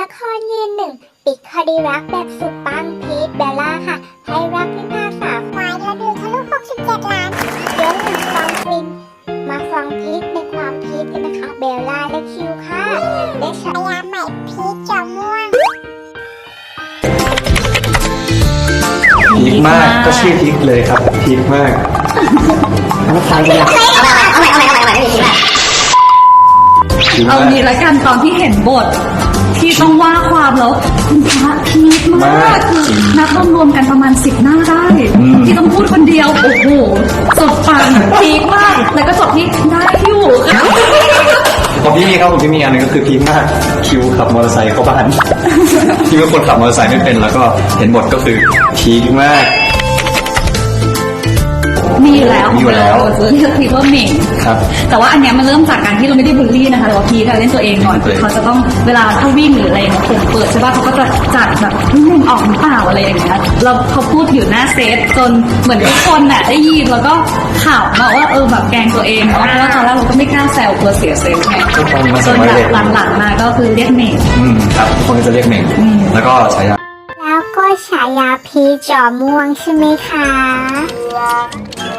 ละครยืนหนึ่ง ปิดคดีรักแบบสุดปังพีทเบลล่าค่ะ ให้รักพิพากษาควายระดูทะลุ 67 ล้านเดี๋ยวหนึ่งฟังฟินมาฟังพีทในความพีทกันนะคะ เบลล่าและคิวค่ะได้ฉายาใหม่พีทจอมม่วงพีคมากก็ชื่อพีคเลยครับพีคมากไม่ใช่เลยอะพีคเอามากงี้ละกันตอนที่เห็นบท ที่ต้องว่าความแล้วคุณพระพีคมากคือนับรวมๆกันประมาณสิบหน้าได้ ที่ต้องพูดคนเดียว โอ้โหจบปังพีคมาก แล้วก็จบที่ได้อยู่ค่ะของพี่มีครับของพี่มีอันหนึงก็คือพีคมากคิวขับมอเตอร์ไซค์เข้าบ้านพี่เป็นคนขับมอเตอร์ไซค์ไม่เป็นแล้วก็เห็นบทก็คือพีคมากมี อยู่แล้วมีอยู่แล้วเรียกพีคว่าเหม่งครับแต่ว่าอันเนี้ยมันเริ่มจากการที่เราไม่ได้บูลลี่นะคะแต่ว่าพีคอะเล่นตัวเองก่อนตัวเองเขาจะต้องเวลาถ้าวิ่งหรืออะไรเนี่ยผมเปิดใช่ป่ะเขาก็จะจัดแบบนิดนึงออกหรือเปล่าอะไรอย่างเงี้ยเราเขาพูดอยู่หน้าเซตจนเหมือนทุกคนน่ะได้ยินแล้วก็ข่าวมาว่าเออแบบแกล้งตัวเองเนาะเพราะว่าตอนแรกเราก็ไม่กล้าแซวกลัวเสียเซลล์ไงทุกคนมาจใส่นไว้แบเลบยหลังๆมาก็คือเรียกเมดอืมครับทุกคนก็จะเรียกเหม่งอืมแล้วก็ฉายาแล้วก็ฉายาพีทจอมม่วงใช่ไหมคะและ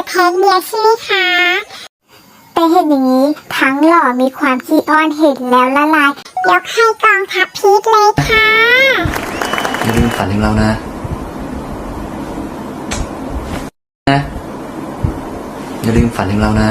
นี้น่าะเบียร์ใช่ไหมคะแต่เห็นอย่างนี้ทั้งหล่อมีความขี้อ้อนเห็นแล้วละลาย ยกให้กองทัพพีทเลยค่ะ อย่าลืมฝันถึงเรานะ นะ อย่าลืมฝันถึงเรานะ